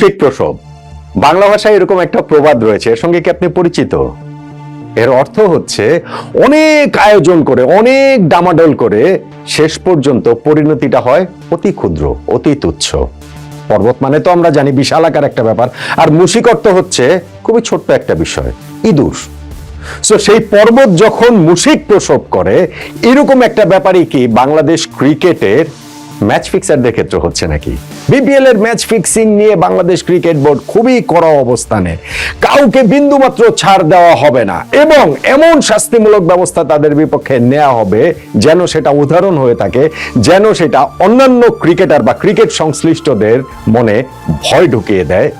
প্রসব বাংলা ভাষায় এরকম একটা প্রবাদ রয়েছে, এর সঙ্গে কি আপনি পরিচিত? এর অর্থ হচ্ছে, অনেক আয়োজন করে, অনেক ডামাডোল করে, শেষ পর্যন্ত পরিণতিটা হয় অতি ক্ষুদ্র, অতি তুচ্ছ। পর্বত মানে তো আমরা জানি, বিশাল আকার একটা ব্যাপার। আর মুশিক অর্থ হচ্ছে, খুবই ছোট্ট একটা বিষয়, ইঁদুর। সো সেই পর্বত যখন মুশিক প্রসব করে, এরকম একটা ব্যাপারই কি, বাংলাদেশ ক্রিকেটের ম্যাচ ফিক্সারদের ক্ষেত্রে হচ্ছে নাকি? বিপিএল এর ম্যাচ ফিক্সিং নিয়ে বাংলাদেশ ক্রিকেট বোর্ড খুবই কড়া অবস্থানে। কাউকে বিন্দুমাত্র ছাড় দেওয়া হবে না এবং এমন শাস্তিমূলক ব্যবস্থা তাদের বিপক্ষে নেওয়া হবে যেন সেটা উদাহরণ হয়ে থাকে, যেন সেটা অন্যান্য ক্রিকেটার বা ক্রিকেট সংশ্লিষ্টদের মনে ভয় ঢুকিয়ে দেয়।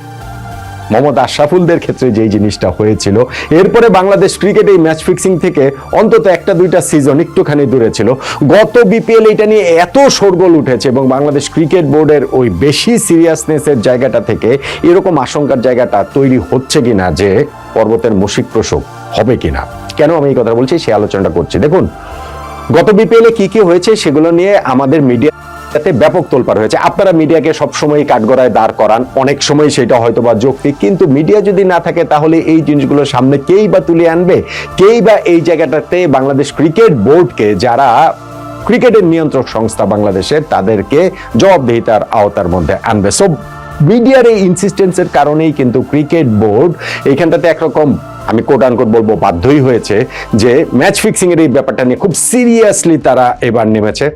মোহাম্মদ আশরাফুলদের ক্ষেত্রে যেই জিনিসটা হয়েছিল, এরপরে বাংলাদেশ ক্রিকেট এই ম্যাচ ফিক্সিং থেকে অন্তত একটা দুইটা সিজন একটুখানি দূরে ছিল। গত বিপিএল এটা নিয়ে এত শোরগোল উঠেছে এবং বাংলাদেশ ক্রিকেট বোর্ডের ওই বেশি সিরিয়াসনেসের জায়গাটা থেকে এরকম আশঙ্কার জায়গাটা তৈরি হচ্ছে কিনা যে পর্বতের মুশিক প্রসব হবে কিনা। কেন আমি এই কথা বলছি? সে আলোচনাটা করছি। দেখুন, গত বিপিএল কি কি হয়েছে সেগুলো নিয়ে আমাদের মিডিয়া তাতে ব্যাপক তোলপাড় হয়েছে। আপনারা মিডিয়াকে সবসময় কাঠগড়ায় দাঁড় করান। অনেক সময় সেটা হয়তো বা যৌক্তিক। কিন্তু মিডিয়া যদি না থাকে, তাহলে এই জিনিসগুলো সামনে কেই বা তুলে আনবে? কেই বা এই জায়গাটাতে বাংলাদেশ ক্রিকেট বোর্ডকে, যারা ক্রিকেটের নিয়ন্ত্রক সংস্থা বাংলাদেশের, তাদেরকে জবাবদিহিতার আওতার মধ্যে আনবে। সো মিডিয়ার এই ইনসিস্টেন্সের কারণেই কিন্তু ক্রিকেট বোর্ড এইখানটাতে একরকম, আমি কোট আনকোট বলব, বাধ্যই হয়েছে যে ম্যাচ ফিক্সিং এর এই ব্যাপারটা নিয়ে খুব সিরিয়াসলি তারা এবার নেমেছে।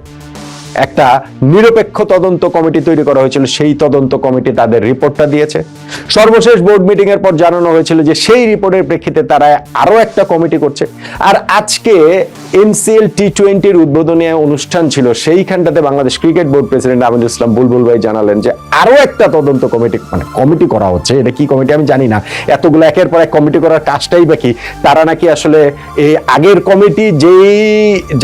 একটা নিরপেক্ষ তদন্ত কমিটি তৈরি করা হয়েছিল, সেই তদন্ত কমিটি তাদের রিপোর্টটা দিয়েছে। সর্বশেষ বোর্ড মিটিং এর পর জানানো হয়েছিল যে সেই রিপোর্টের প্রেক্ষিতে তারা আরও একটা কমিটি করছে। আর আজকে এমসিএল টি টোয়েন্টির উদ্বোধনী অনুষ্ঠান ছিল, সেইখানটাতে Bangladesh cricket board president Ahmed Islam Bulbul ভাই জানালেন যে আরও একটা তদন্ত কমিটি মানে কমিটি করা হচ্ছে। এটা কি কমিটি আমি জানি না। এতগুলো একের পর এক কমিটি করার কাজটাই বা কি? তারা নাকি আসলে এই আগের কমিটি যেই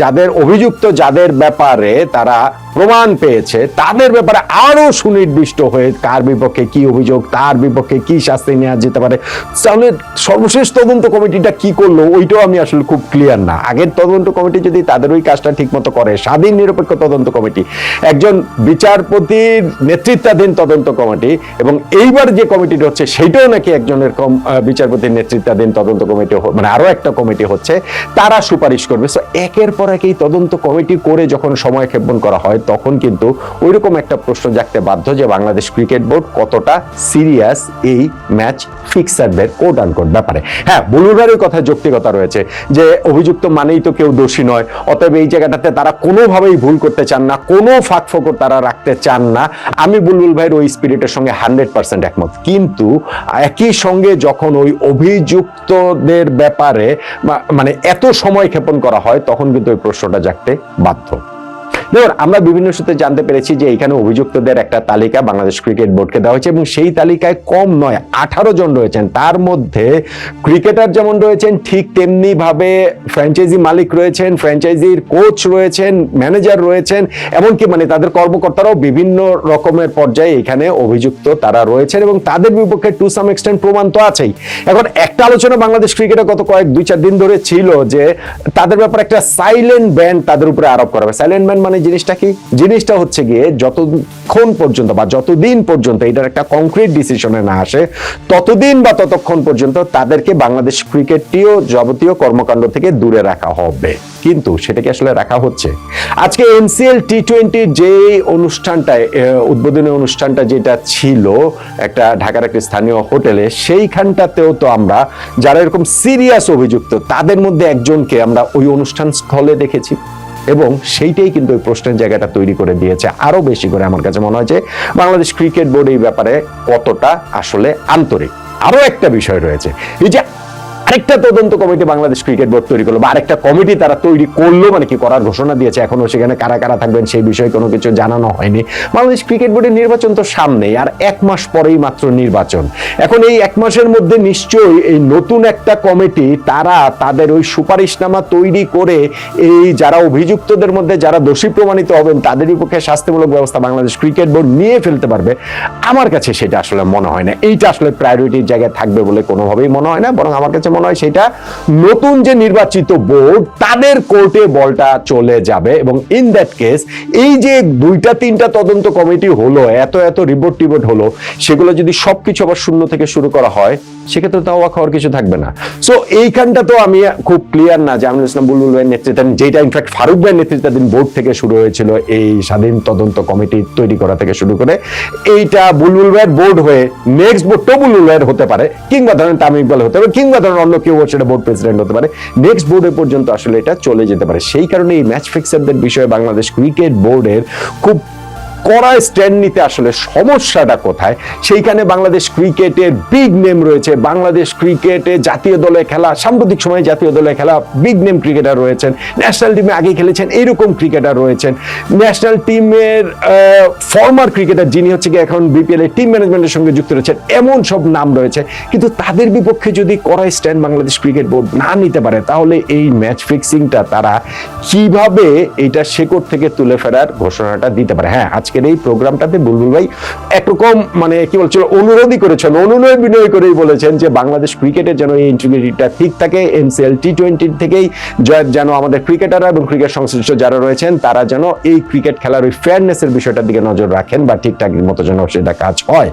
যাদের অভিযুক্ত, যাদের ব্যাপারে তারা প্রমাণ পেয়েছে, তাদের ব্যাপারে আরও সুনির্দিষ্ট হয়ে কার বিপক্ষে কি অভিযোগ, তার বিপক্ষে কি শাস্তি নেওয়া যেতে পারে। তাহলে সর্বশেষ তদন্ত কমিটিটা কি করল, ওইটাও আমি আসলে খুব ক্লিয়ার না। আগের তদন্ত কমিটি যদি তাদের ওই কাজটা ঠিক মতো করে, স্বাধীন নিরপেক্ষ তদন্ত কমিটি, একজন বিচারপতির নেতৃত্বাধীন তদন্ত কমিটি এবং এইবার যে কমিটিটা হচ্ছে, সেইটাও নাকি একজনের কম বিচারপতির নেতৃত্বাধীন তদন্ত কমিটি মানে আরও একটা কমিটি হচ্ছে, তারা সুপারিশ করবে। সো একের পর এক এই তদন্ত কমিটি করে যখন সময় ক্ষেপণ করা হয়, তখন কিন্তু ওইরকম একটা প্রশ্ন জাগতে বাধ্য যে বাংলাদেশ ক্রিকেট বোর্ড কতটা সিরিয়াস এই ম্যাচ ফিক্সারদের কোট আনকোট ব্যাপারে। হ্যাঁ বুলুরারের কথা যৌক্তিকতা রয়েছে যে অভিযুক্ত মানেই তো কেউ দোষী নয়, অতএব এই জায়গাটাতে তারা কোনোভাবেই ভুল করতে চান না, কোনো ফাঁক ফোকর তারা রাখতে চান না। আমি বুলবুল ভাইয়ের ওই স্পিরিটের সঙ্গে হান্ড্রেড পার্সেন্ট একমত। কিন্তু একই সঙ্গে যখন ওই অভিযুক্তদের ব্যাপারে মানে এত সময় ক্ষেপণ করা হয়, তখন কিন্তু ওই প্রশ্নটা জাগতে বাধ্য। দেখুন, আমরা বিভিন্ন সূত্রে জানতে পেরেছি যে এখানে অভিযুক্তদের একটা তালিকা বাংলাদেশ ক্রিকেট বোর্ডকে দেওয়া হয়েছে এবং সেই তালিকায় কম নয়, আঠারো জন রয়েছেন। তার মধ্যে ক্রিকেটার যেমন রয়েছেন, ঠিক তেমনি ভাবে ফ্র্যাঞ্চাইজি মালিক রয়েছেন ফ্র্যাঞ্চাইজির কোচ রয়েছেন ম্যানেজার রয়েছেন, এমনকি মানে তাদের কর্মকর্তারাও বিভিন্ন রকমের পর্যায়ে এখানে অভিযুক্ত তারা রয়েছেন এবং তাদের বিপক্ষে টু সাম এক্সটেন্ট প্রমাণ তো আছেই। এখন একটা আলোচনা বাংলাদেশ ক্রিকেটে গত কয়েক, দুই, চার দিন ধরে ছিল যে তাদের ব্যাপারে একটা সাইলেন্ট ব্যান তাদের উপরে আরোপ করা হবে। সাইলেন্ট ব্যান মানে জিনিসটা কি? জিনিসটা হচ্ছে গিয়ে যতক্ষণ পর্যন্ত বা যতদিন পর্যন্ত এটার একটা কংক্রিট ডিসিশনে না আসে, ততদিন বা ততক্ষণ পর্যন্ত তাদেরকে বাংলাদেশ ক্রিকেটটিও যাবতীয় কর্মকাণ্ড থেকে দূরে রাখা হবে। কিন্তু সেটা কি আসলে রাখা হচ্ছে? আজকে এনসিএল টি টোয়েন্টির যে অনুষ্ঠানটায় উদ্বোধনী অনুষ্ঠানটা যেটা ছিল, একটা ঢাকার একটি স্থানীয় হোটেলে, সেইখানটাতেও তো আমরা, যারা এরকম সিরিয়াস অভিযুক্ত, তাদের মধ্যে একজনকে আমরা ওই অনুষ্ঠান স্থলে দেখেছি। এবং সেইটাই কিন্তু ওই প্রশ্নের জায়গাটা তৈরি করে দিয়েছে। আরও বেশি করে আমার কাছে মনে হয় যে বাংলাদেশ ক্রিকেট বোর্ড এই ব্যাপারে কতটা আসলে আন্তরিক। আরও একটা বিষয় রয়েছে, এই যে আরেকটা তদন্ত কমিটি বাংলাদেশ ক্রিকেট বোর্ড তৈরি করল, বা আরেকটা কমিটি তারা তৈরি করল মানে কি করার ঘোষণা দিয়েছে। এখনও সেখানে কারা কারা থাকবেন সেই বিষয়ে কোনো কিছু জানানো হয়নি। বাংলাদেশ ক্রিকেট বোর্ডের নির্বাচন তো সামনেই, আর এক মাস পরেই মাত্র নির্বাচন। এখন এই এক মাসের মধ্যে নিশ্চয়ই এই নতুন একটা কমিটি, তারা তাদের ওই সুপারিশনামা তৈরি করে এই যারা অভিযুক্তদের মধ্যে যারা দোষী প্রমাণিত হবেন তাদের বিপক্ষে শাস্তিমূলক ব্যবস্থা বাংলাদেশ ক্রিকেট বোর্ড নিয়ে ফেলতে পারবে। আমার কাছে সেটা আসলে মনে হয় না। এইটা আসলে প্রায়োরিটির জায়গায় থাকবে বলে কোনোভাবেই মনে হয় না, বরং আমার কাছে মনে হয়, সেটা নতুন যে নির্বাচিত বোর্ড, তাদের কোর্টে বলটা চলে যাবে এবং ইন দ্যাট কেস এই যে দুইটা তিনটা তদন্ত কমিটি হলো, এত এত রিপোর্ট টিপোর্ট হলো, সেগুলো যদি সবকিছু আবার শূন্য থেকে শুরু করা হয় সেক্ষেত্রে তো অবাক হওয়ার কিছু থাকবে না। সো এইখানটা তো আমি খুব ক্লিয়ার না যে আমিনুল ইসলাম, বুলবুল ভাইয়ের নেতৃত্বাধীন যেটা ইনফ্যাক্ট ফারুক ভাইয়ের নেতৃত্বাধীন বোর্ড থেকে শুরু হয়েছিল, এই স্বাধীন তদন্ত কমিটি তৈরি করা থেকে শুরু করে, এইটা বুলবুল ভাইয়ের বোর্ড হয়ে নেক্সট বোর্ডটাও বুলবুল ভাইয়ের হতে পারে, কিংবা ধরেন তামিম ইকবাল হতে পারে, কিংবা ধরেন অন্য কেউ সেটা বোর্ড প্রেসিডেন্ট হতে পারে নেক্সট বোর্ডে পর্যন্ত আসলে এটা চলে যেতে পারে। সেই কারণে এই ম্যাচ ফিক্সারদের বিষয়ে বাংলাদেশ ক্রিকেট বোর্ডের খুব কড়া স্ট্যান্ড নিতে আসলে সমস্যাটা কোথায়? সেইখানে বাংলাদেশ ক্রিকেটের বিগ নেম রয়েছে। বাংলাদেশ ক্রিকেটে জাতীয় দলে খেলা, সাম্প্রতিক সময়ে জাতীয় দলে খেলা বিগ নেম ক্রিকেটার রয়েছেন। ন্যাশনাল টিমে আগে খেলেছেন, এরকম ক্রিকেটার রয়েছেন। ন্যাশনাল টিমের ফর্মার ক্রিকেটার যিনি হচ্ছে কি এখন বিপিএল এর টিম ম্যানেজমেন্টের সঙ্গে যুক্ত রয়েছেন, এমন সব নাম রয়েছে। কিন্তু তাদের বিপক্ষে যদি কড়া স্ট্যান্ড বাংলাদেশ ক্রিকেট বোর্ড না নিতে পারে, তাহলে এই ম্যাচ ফিক্সিংটা তারা কীভাবে এটা শেকড় থেকে তুলে ফেরার ঘোষণাটা দিতে পারে? হ্যাঁ আজকের এই প্রোগ্রামটাতে বুলবুল ভাই একরকম মানে কি বলছিল, অনুরোধই করেছেন, অনুনয় বিনয় করেই বলেছেন যে বাংলাদেশ ক্রিকেটের যেন এই ইন্টিগ্রিটিটা ঠিক থাকে। এমসিএল টি টোয়েন্টির থেকেই যেন আমাদের ক্রিকেটাররা এবং ক্রিকেট সংশ্লিষ্ট যারা রয়েছেন, তারা যেন এই ক্রিকেট খেলার ওই ফেয়ারনেসের বিষয়টার দিকে নজর রাখেন বা ঠিকঠাক মতো যেন সেটা কাজ হয়।